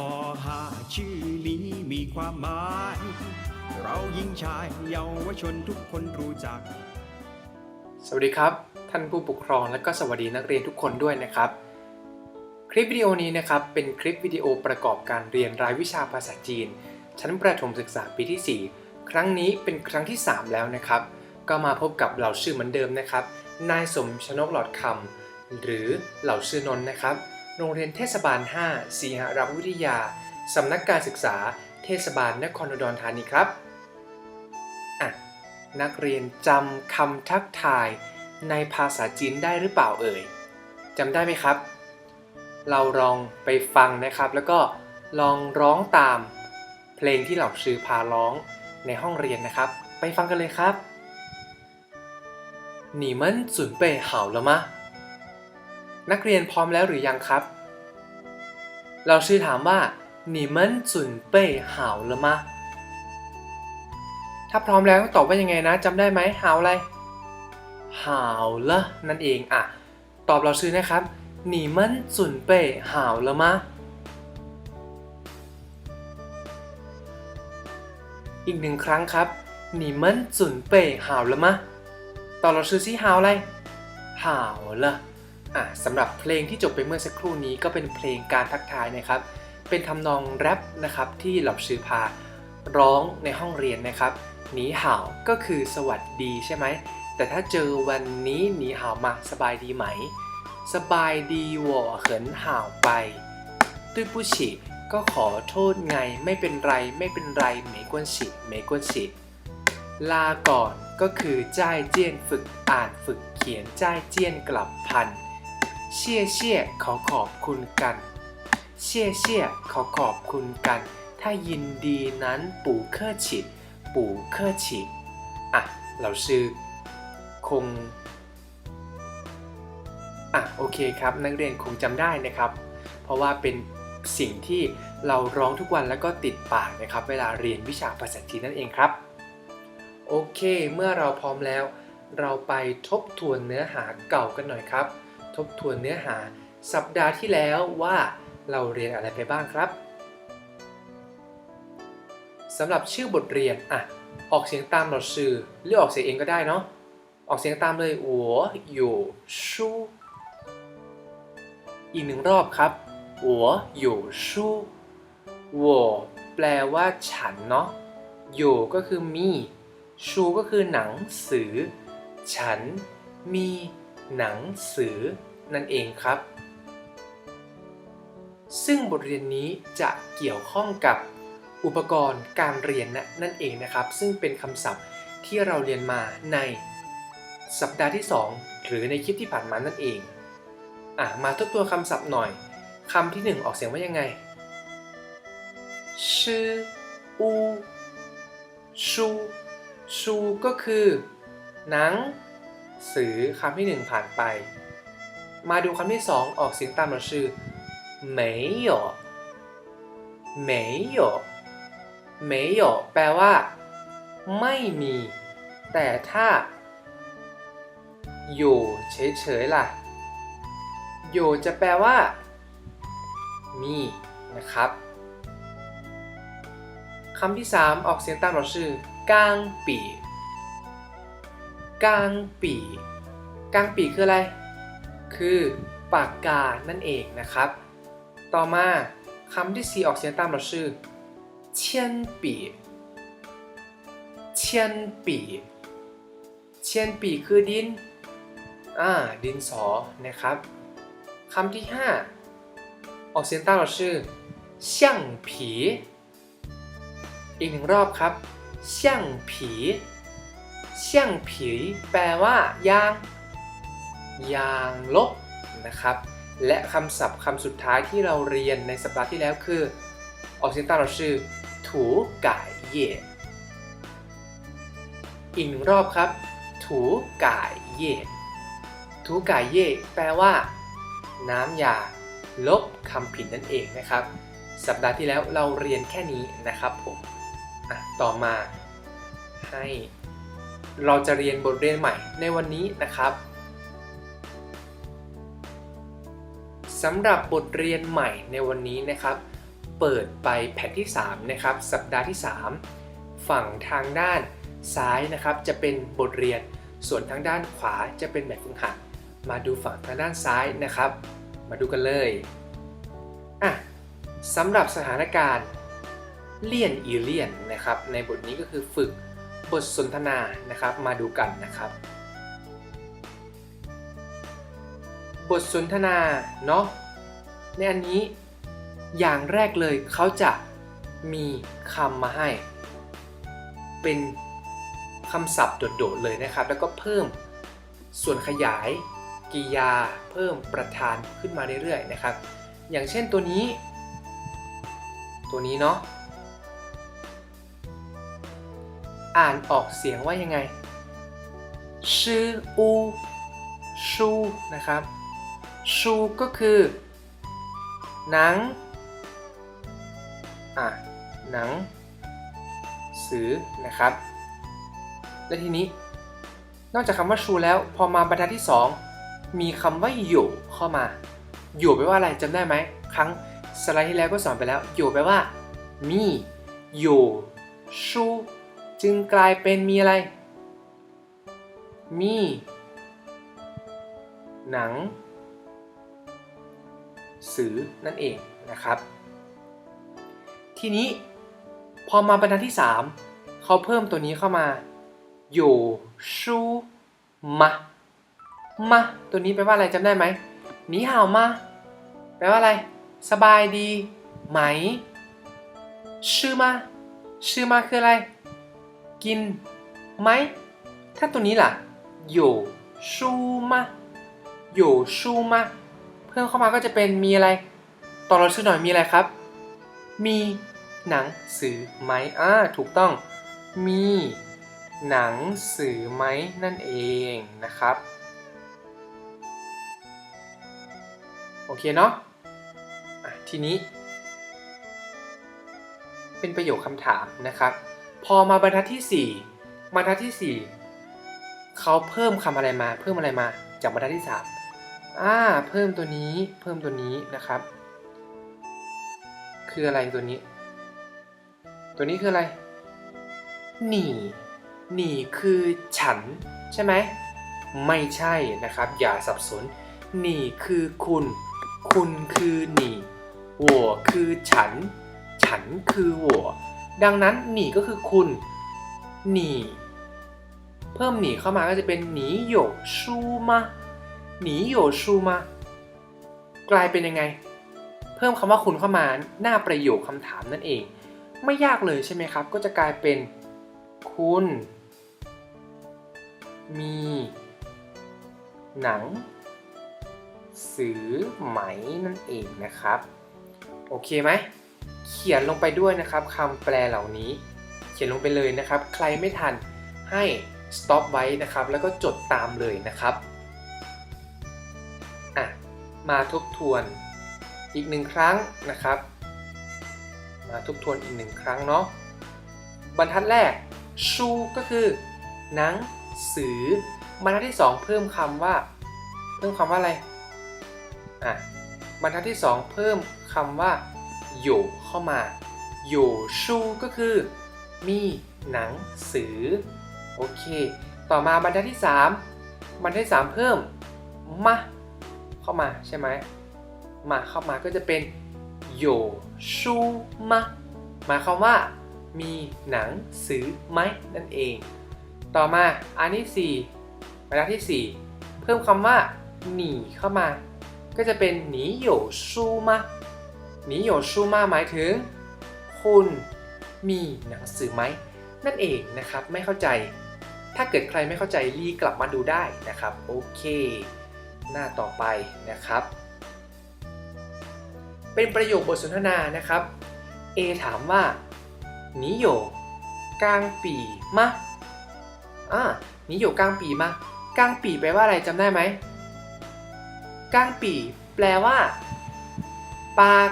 พอหาชื่อนี้มีความหมาย เราหญิงชายเยาวชนทุกคนรู้จัก สวัสดีครับ ท่านผู้ปกครองและก็สวัสดีนักเรียนทุกคนด้วยนะครับ คลิปวิดีโอนี้นะครับเป็นคลิปวิดีโอประกอบการเรียนรายวิชาภาษาจีน ชั้นประถมศึกษาปีที่ 4 ครั้งนี้เป็นครั้งที่ 3 แล้วนะครับ ก็มาพบกับเหล่าชื่อเหมือนเดิมนะครับ นายสมชนกหลอดคำหรือเหล่าชื่อนนนะครับ โรงเรียนเทศบาล 5 สีหรัฐวิทยา สำนักการศึกษา เทศบาลนครอุดรธานีครับอ่ะนักเรียนจำคำทักทายในภาษาจีนได้หรือเปล่าเอ่ยจำได้ไหมครับ เราลองไปฟังนะครับ แล้วก็ลองร้องตามเพลงที่เหล่าชื่อพาร้องในห้องเรียนนะครับ ไปฟังกันเลยครับ你们准备好了吗 นักเรียนพร้อมแล้วหรือยังครับ เราชื่อถามว่า你们准备好了吗ถ้าพร้อมแล้วต้องตอบว่ายังไงนะจำได้ไหมหาวอะไรหาวละนั่นเองอ่ะ ตอบเราชื่อนะครับ你们准备好了吗อีกหนึ่งครั้งครับ你们准备好了吗ตอบเราชื่อซิหาวอะไรหาวละ อะสำหรับเพลงที่จบไปเมื่อสักครู่นี้ก็เป็นเพลงการทักทายนะครับ เป็นทำนองแรปนะครับที่หล่าชื่อพาร้องในห้องเรียนนะครับหนีห่าวก็คือสวัสดีใช่ไหม แต่ถ้าเจอวันนี้หนีห่าวมาสบายดีไหม สบายดีวอเขินห่าวไป ตุ้ยผู้ฉีก็ขอโทษไงไม่เป็นไรไม่เป็นไรเมกวนฉีเมกวนฉีลาก่อนก็คือจ้ายเจียนฝึกอ่านฝึกเขียนจ้ายเจียนกลับพัน เชี่ยเชี่ยขอขอบคุณกัน เชี่ยเชี่ยขอขอบคุณกัน ถ้ายินดีนั้นปู่เคอฉีปู่เคอฉีอะเราชื่อคงอะโอเคครับ นักเรียนคงจำได้นะครับ เพราะว่าเป็นสิ่งที่เราร้องทุกวันแล้วก็ติดปากนะครับ เวลาเรียนวิชาภาษาจีนนั่นเองครับ โอเค เมื่อเราพร้อมแล้ว เราไปทบทวนเนื้อหาเก่ากันหน่อยครับ ทบทวนเนื้อหาสัปดาห์ที่แล้วว่าเราเรียนอะไรไปบ้างครับสำหรับชื่อบทเรียนอะออกเสียงตามหลอดสื่อหรือออกเสียงเองก็ได้เนาะออกเสียงตามเลยหัวอยู่ชูอีกหนึ่งรอบครับหัวอยู่ชูหัวแปลว่าฉันเนาะอยู่ก็คือมี ชูก็คือหนังสือ ฉันมี หนังสือนั่นเองครับ ซึ่งบทเรียนนี้จะเกี่ยวข้องกับอุปกรณ์การเรียนนะนั่นเองนะครับ ซึ่งเป็นคำศัพท์ที่เราเรียนมาในสัปดาห์ที่ 2 หรือในคลิปที่ผ่านมานั่นเองอะมาทบทวนคำศัพท์หน่อยคำที่ 1 ออกเสียงว่ายังไงชื่ออูชูชูก็คือ หนัง สือคำที่หนึ่งผ่านไป มาดูคำที่สองออกเสียงตามเราชื่อ没有没有没有แปลว่า ไม่มี แต่ถ้า อยู่เฉยๆล่ะ อยู่จะแปลว่า มีนะครับคำที่สามออกเสียงตามเราชื่อก้างปี ก้างปีก้างปีคืออะไร คือปากกา นั่นเองนะครับ ต่อมาคำที่สี่ออกเสียงตามเราชื่อเชียนปีเชียนปีเชียนปีคือดิน อ่า ดินสอ นะครับคำที่ห้าออกเสียงตามเราชื่อช่างผี อีกหนึ่งรอบครับช่างผี เช่างผีแปลว่ายาง ยางลบนะครับ และคำศัพท์คำสุดท้ายที่เราเรียนในสัปดาห์ที่แล้วคือ ออกเสียงตามเราชื่อถูก่เย่อีกหนึ่งรอบครับ ถูก่เย่ถูก่เย่แปลว่า น้ำยา ลบคำผิดนั่นเองนะครับ สัปดาห์ที่แล้วเราเรียนแค่นี้นะครับผมต่อมาให้ เราจะเรียนบทเรียนใหม่ในวันนี้นะครับสำหรับบทเรียนใหม่ในวันนี้นะครับ เปิดไปแผ่นที่ 3 นะครับ สัปดาห์ที่ 3 ฝั่งทางด้านซ้ายนะครับจะเป็นบทเรียน ส่วนทางด้านขวาจะเป็นแบบฝึกหัด มาดูฝั่งทางด้านซ้ายนะครับ มาดูกันเลยอะสำหรับสถานการณ์เลี่ยนอีเลียนนะครับ ในบทนี้ก็คือฝึก บทสนทนานะครับมาดูกันนะครับ บทสนทนาเนาะในอันนี้อย่างแรกเลยเขาจะมีคำมาให้ เป็นคำศัพท์โดดๆเลยนะครับ แล้วก็เพิ่มส่วนขยายกริยาเพิ่มประธานขึ้นมาเรื่อยๆนะครับ อย่างเช่นตัวนี้ ตัวนี้เนาะ อ่านออกเสียงว่ายังไงชื่ออูชูนะครับ ชูก็คือ หนัง อะ หนัง สือนะครับ และทีนี้ นอกจากคำว่าชูแล้ว พอมาบรรทัดที่ 2 มีคำว่าอยู่เข้ามา อยู่แปลว่าอะไรจำได้ไหม ครั้งสไลด์ที่แล้วก็สอนไปแล้ว อยู่แปลว่า มี อยู่ ชู จึงกลายเป็นมีอะไร มี หนัง สือนั่นเองนะครับ ทีนี้พอมาบรรทัดที่ 3 เขาเพิ่มตัวนี้เข้ามา有ชูมามาตัวนี้แปลว่าอะไรจำได้ไหมหนีห่าวมาแปลว่าอะไร สบายดีไหม ชื่อมา ชื่อมาคืออะไร กินไหม ถ้าตัวนี้ล่ะ有ชูมา有ชูมาเพิ่มเข้ามาก็จะเป็นมีอะไรต่อเราชื่อหน่อยมีอะไรครับ มีหนังสือไหมอ่าถูกต้อง มีหนังสือไหมนั่นเองนะครับ โอเคเนาะะทีนี้ เป็นประโยคคำถามนะครับ พอมาบรรทัดที่ 4 บรรทัดที่ 4เขาเพิ่มคำอะไรมา เพิ่มอะไรมาจากบรรทัดที่3อ่าเพิ่มตัวนี้เพิ่มตัวนี้นะครับ คืออะไรตัวนี้ ตัวนี้คืออะไร หนีหนีคือฉัน ใช่ไหมไม่ใช่นะครับ อย่าสับสน หนีคือคุณ คุณคือหนี我คือฉัน ฉันคือ我 ดังนั้นหนีก็คือคุณหนีเพิ่มหนีเข้ามาก็จะเป็นหนีโยชูมาหนีโยชูมากลายเป็นยังไง เพิ่มคำว่าคุณเข้ามาหน้าประโยคคำถามนั่นเอง ไม่ยากเลยใช่ไหมครับ ก็จะกลายเป็นคุณ มี หนัง สือไหมนั่นเองนะครับ โอเคไหม เขียนลงไปด้วยนะครับคำแปลเหล่านี้ เขียนลงไปเลยนะครับ ใครไม่ทันให้ stop ไว้นะครับ แล้วก็จดตามเลยนะครับอะมาทบทวนอีกหนึ่งครั้งนะครับ มาทบทวนอีกหนึ่งครั้งเนาะบรรทัดแรกชูก็คือหนังสือบรรทัดที่ 2 เพิ่มคำว่า เพิ่มคำว่าอะไรอะบรรทัดที่ 2 เพิ่มคำว่า อยู่เข้ามา อยู่ชูก็คือ มีหนังสือ โอเค ต่อมาบรรทัดที่ 3 บรรทัดที่ 3 เพิ่มมาเข้ามาใช่ไหมมาเข้ามาก็จะเป็นโยชูมาหมายความว่า มีหนังสือไหมนั่นเอง ต่อมาอันที่4บรรทัดที่ 4 เพิ่มคำว่าหนีเข้ามา ก็จะเป็นหนีโยชูมา นิโยชูมาหมายถึง คุณมีหนังสือไหม นั่นเองนะครับ ไม่เข้าใจ ถ้าเกิดใครไม่เข้าใจรีกลับมาดูได้นะครับ โอเค หน้าต่อไปนะครับ เป็นประโยคบทสนทนานะครับ A ถามว่านิโยกลางปีมะอ่านิโยกลางปีมะกลางปีแปลว่าอะไรจำได้ไหมกลางปีแปลว่า ปาก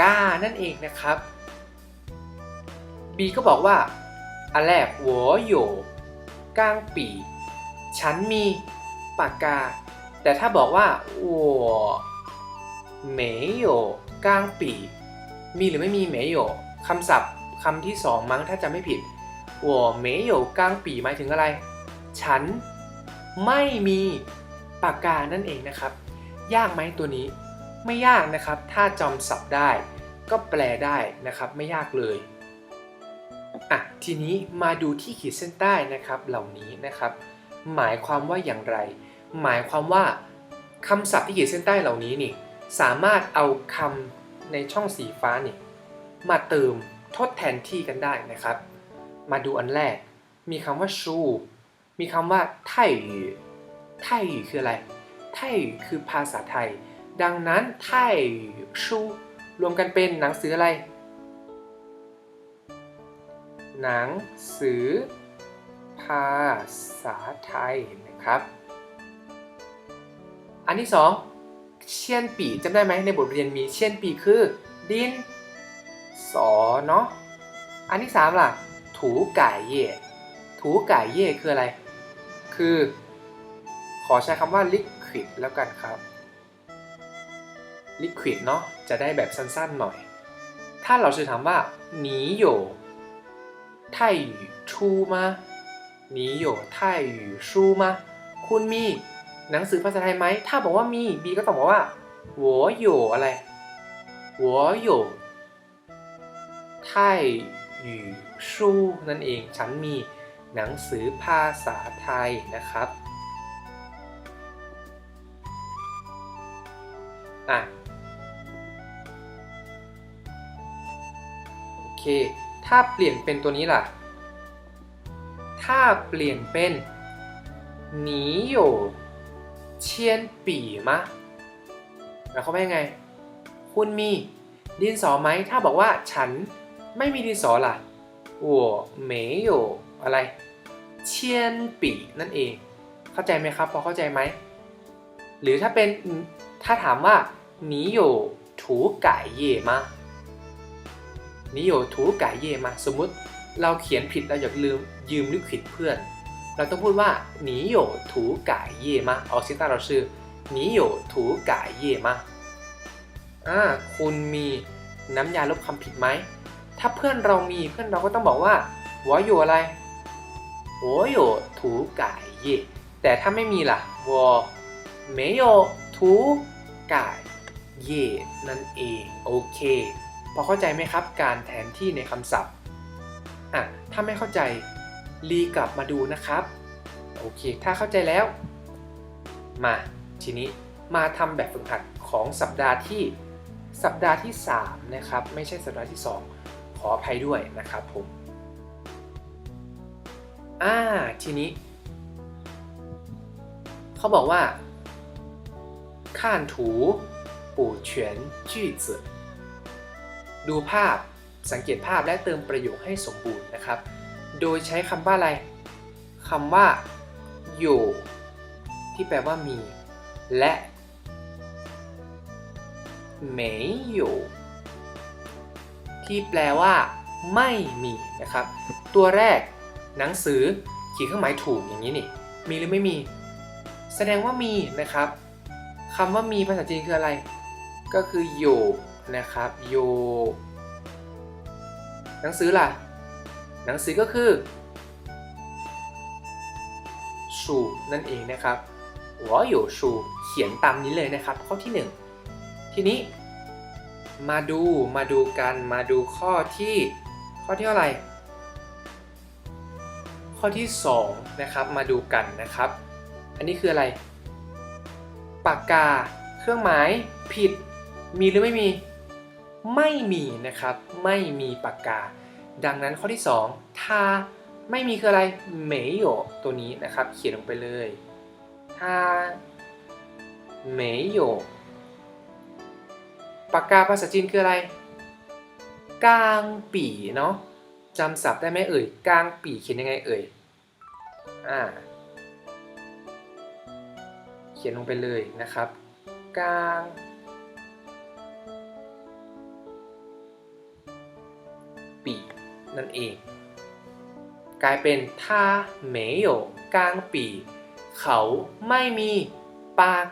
ก้านั่นเองนะครับ B ก็บอกว่าอันแรกหัวโยก้างปีฉันมีปากกา แต่ถ้าบอกว่าหัวเหมยโยก้างปีมีหรือไม่มีเหมยโยคำศัพท์คำที่สองมั้งถ้าจะไม่ผิดหัวเหมยโยก้างปีหมายถึงอะไร ฉันไม่มีปากกานั่นเองนะครับ ยากไหมตัวนี้ ไม่ยากนะครับ ถ้าจำศัพท์ได้ ก็แปลได้นะครับ ไม่ยากเลยอะทีนี้มาดูที่ขีดเส้นใต้นะครับเหล่านี้นะครับ หมายความว่าอย่างไร หมายความว่าคำศัพท์ที่ขีดเส้นใต้เหล่านี้นี่สามารถเอาคำในช่องสีฟ้านี่มาเติมทดแทนที่กันได้นะครับ มาดูอันแรก มีคำว่าชู มีคำว่าไทหยูไทหยูคืออะไร ไทยูคือภาษาไทย ดังนั้นไทยชูรวมกันเป็นหนังสืออะไร หนังสือ ภาษาไทยนะครับ อันที่สองเชียนปีจำได้ไหมในบทเรียนมีเชียนปีคือ ดินสอเนาะอันที่สามล่ะ ถูไก่เย่ถูไก่เย่คืออะไร คือ ขอใช้คำว่า liquid แล้วกันครับ liquid เนาะ จะได้แบบสั้นๆหน่อย ถ้าเราจะถามว่า你有泰语书吗你有泰语书吗คุณมีหนังสือภาษาไทยไหม ถ้าบอกว่ามี บีก็ต้องบอกว่า我有อะไร我有ไทย语书นั่นเอง ฉันมีหนังสือภาษาไทยนะครับ อ่ะ เค ถ้าเปลี่ยนเป็นตัวนี้ล่ะ ถ้าเปลี่ยนเป็น你有铅笔吗แล้วเขาไม่ายังไง คุณมีดินสอไหม ถ้าบอกว่าฉันไม่มีดินสอล่ะ我没有อะไรเชียนปีนั่นเอง เข้าใจไหมครับ พอเข้าใจไหม หรือถ้าเป็น ถ้าถามว่า你 นิโยถูไกาเยมาสมมติ เราเขียนผิดเราอย่าลืมยืมลิขิตเพื่อน เราต้องพูดว่าหนีโยถูไกาเยมาออกเสียงตามเราชื่อหนีโยถูไกาเยมาอ่าคุณมีน้ำยาลบคำผิดไหม ถ้าเพื่อนเรามีเพื่อนเราก็ต้องบอกว่าหัวอยู่อะไรวอยู่ถูไกาเยแต่ถ้าไม่มีล่ะวอเมโยถูไกาเย่นั่นเอง โอเค พอเข้าใจไหมครับการแทนที่ในคำศัพท์อ่ะถ้าไม่เข้าใจรีกลับมาดูนะครับ โอเค ถ้าเข้าใจแล้ว มาทีนี้มาทำแบบฝึกหัดของสัปดาห์ที่สัปดาห์ที่ 3 นะครับ ไม่ใช่สัปดาห์ที่ 2 ขออภัยด้วยนะครับผม อ่า ทีนี้ เขาบอกว่า看图补全句子 ดูภาพสังเกตภาพและเติมประโยคให้สมบูรณ์นะครับ โดยใช้คำว่าอะไรคำว่าอยู่ที่แปลว่ามี และ没有ที่แปลว่าไม่มีนะครับ ตัวแรกหนังสือเขียนเครื่องหมายถูกอย่างนี้นี่ มีหรือไม่มี แสดงว่ามีนะครับคำว่ามีภาษาจีนคืออะไร ก็คือโย นะครับอยู่ หนังสือล่ะ หนังสือก็คือชูนั่นเองนะครับหัวอยู่ชูเขียนตามนี้เลยนะครับ ข้อที่ 1 ทีนี้ มาดูมาดูกันมาดูข้อที่ข้อที่อะไรข้อที่ 2 นะครับมาดูกันนะครับ อันนี้คืออะไร ปากกา เครื่องหมาย ผิด มีหรือไม่มี ไม่มีนะครับ ไม่มีปากกา ดังนั้นข้อที่ 2 ถ้าไม่มีคืออะไรเมโยตัวนี้นะครับ เขียนลงไปเลยถ้าเมโยปากกาภาษาจีนคืออะไรกลางปีเนาะจำศัพท์ได้ไหมเอ่ยกลางปีเขียนยังไงเอ่ยอ่าเขียนลงไปเลยนะครับกลาง นั่นเอง กลายเป็นถ้าเหมโยกางปี เขาไม่มีปาก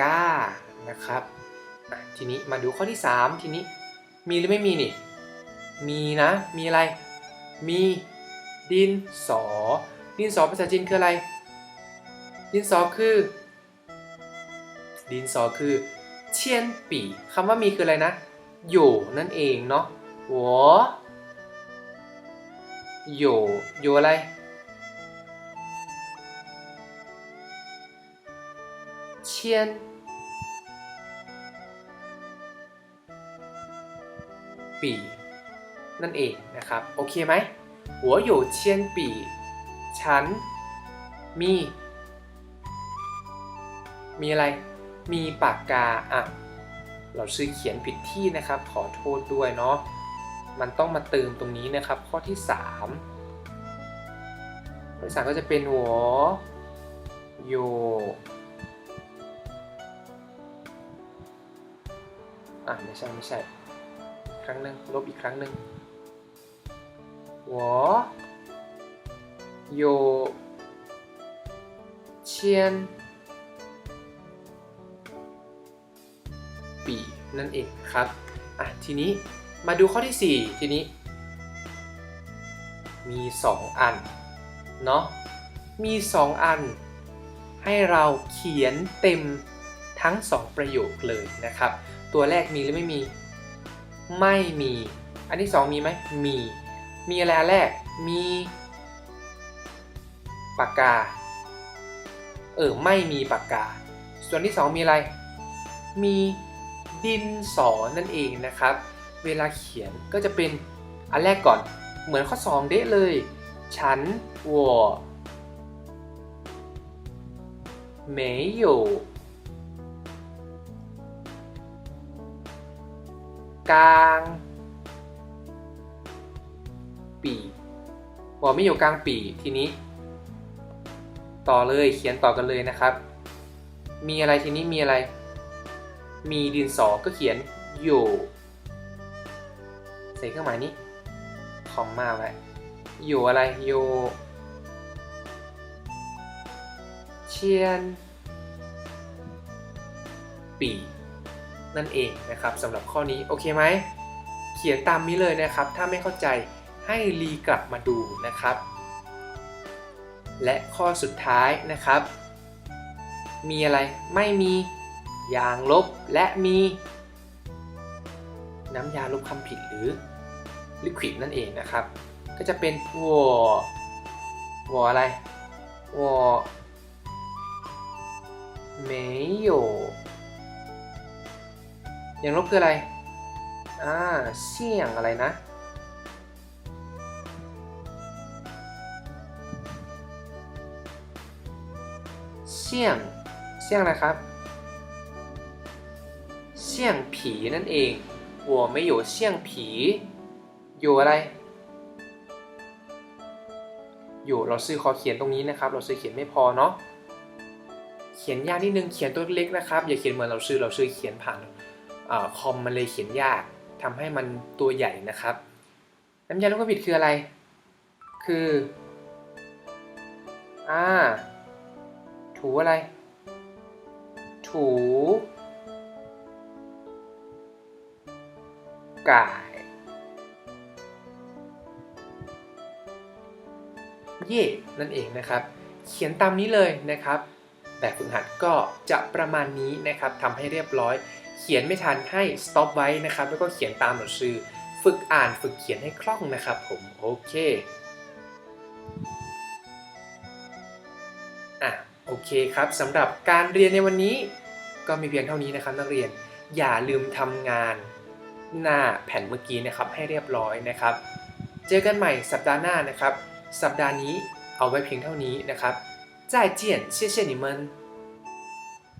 กานะครับทีนี้มาดูข้อที่ 3 ทีนี้มีหรือไม่มีนี่ มีนะ มีอะไร มีดินสอ ดินสอภาษาจีนคืออะไร ดินสอคือ ดินสอคือเชียนปีคำว่ามีคืออะไรนะ อยู่นั่นเองเนาะหัว อยู่ อยู่อะไร เชียน ปี นั่นเองนะครับ โอเคไหมหัวอยู่เชียนปี ฉัน มี มีอะไร มีปากกา อะ เราซื้อเขียนผิดที่นะครับ ขอโทษด้วยเนาะ มันต้องมาเติมตรงนี้นะครับ ข้อที่ 3 ข้อที่สามก็จะเป็นหัวโยอะไม่ใช่ไม่ใช่อีกครั้งหนึ่งลบอีกครั้งหนึ่งหัวโยเชียนปีนั่นเองครับอะทีนี้ มาดูข้อที่ 4 ทีนี้ มี 2 อัน เนาะมี 2 อัน ให้เราเขียนเต็มทั้ง 2 ประโยคเลยนะครับ ตัวแรกมีหรือไม่มี ไม่มี อันที่ 2 มีไหมมี มีอะไรแรก มีปากกา เออ ไม่มีปากกา ส่วนที่ 2 มีอะไร มีดินสอนั่นเองนะครับ เวลาเขียนก็จะเป็นอันแรกก่อน เหมือนข้อ 2 เด้เลย ฉัน我没有กลางปี我没有กลางปีทีนี้ ต่อเลยเขียนต่อกันเลยนะครับ มีอะไรทีนี้มีอะไร มีดินสอก็เขียนอยู่ เครื่องหมายนี้คอมมาไว้อยู่อะไรอยู่เชียนปีนั่นเองนะครับสำหรับข้อนี้โอเคไหมเขียนตามนี้เลยนะครับ ถ้าไม่เข้าใจให้รีกลับมาดูนะครับ และข้อสุดท้ายนะครับ มีอะไรไม่มียางลบและมี น้ำยาลบคำผิดหรือ liquid นั่นเองนะครับ ก็จะเป็นวัววัวอะไรวัว没有ยางลบคืออะไร อ่าเสี่ยงอะไรนะ เสี่ยง เสี่ยงอะไรครับ เสี่ยงผีนั่นเอง我没有เสี่ยงผี อยู่อะไร อยู่เราซื้อขอเขียนตรงนี้นะครับ เราซื้อเขียนไม่พอเนาะเขียนยากนิดนึงเขียนตัวเล็กนะครับ อย่าเขียนเหมือนเราซื้อเราซื้อเขียนผ่านอคอมมันเลยเขียนยากทำให้มันตัวใหญ่นะครับ น้ำยาลูกระบิดคืออะไร คืออ่าถูอะไร ถูกา เย่นั่นเองนะครับ เขียนตามนี้เลยนะครับ แบบฝึกหัดก็จะประมาณนี้นะครับทำให้เรียบร้อย เขียนไม่ทันให้ stop ไว้นะครับ แล้วก็เขียนตามหนังสือ ฝึกอ่านฝึกเขียนให้คล่องนะครับ ผม โอเคอะโอเคครับสำหรับการเรียนในวันนี้ก็มีเพียงเท่านี้นะครับนักเรียน อย่าลืมทำงานหน้าแผ่นเมื่อกี้นะครับให้เรียบร้อยนะครับ เจอกันใหม่สัปดาห์หน้านะครับ สัปดาห์นี้เอาไว้เพียงเท่านี้นะครับ再见谢谢你们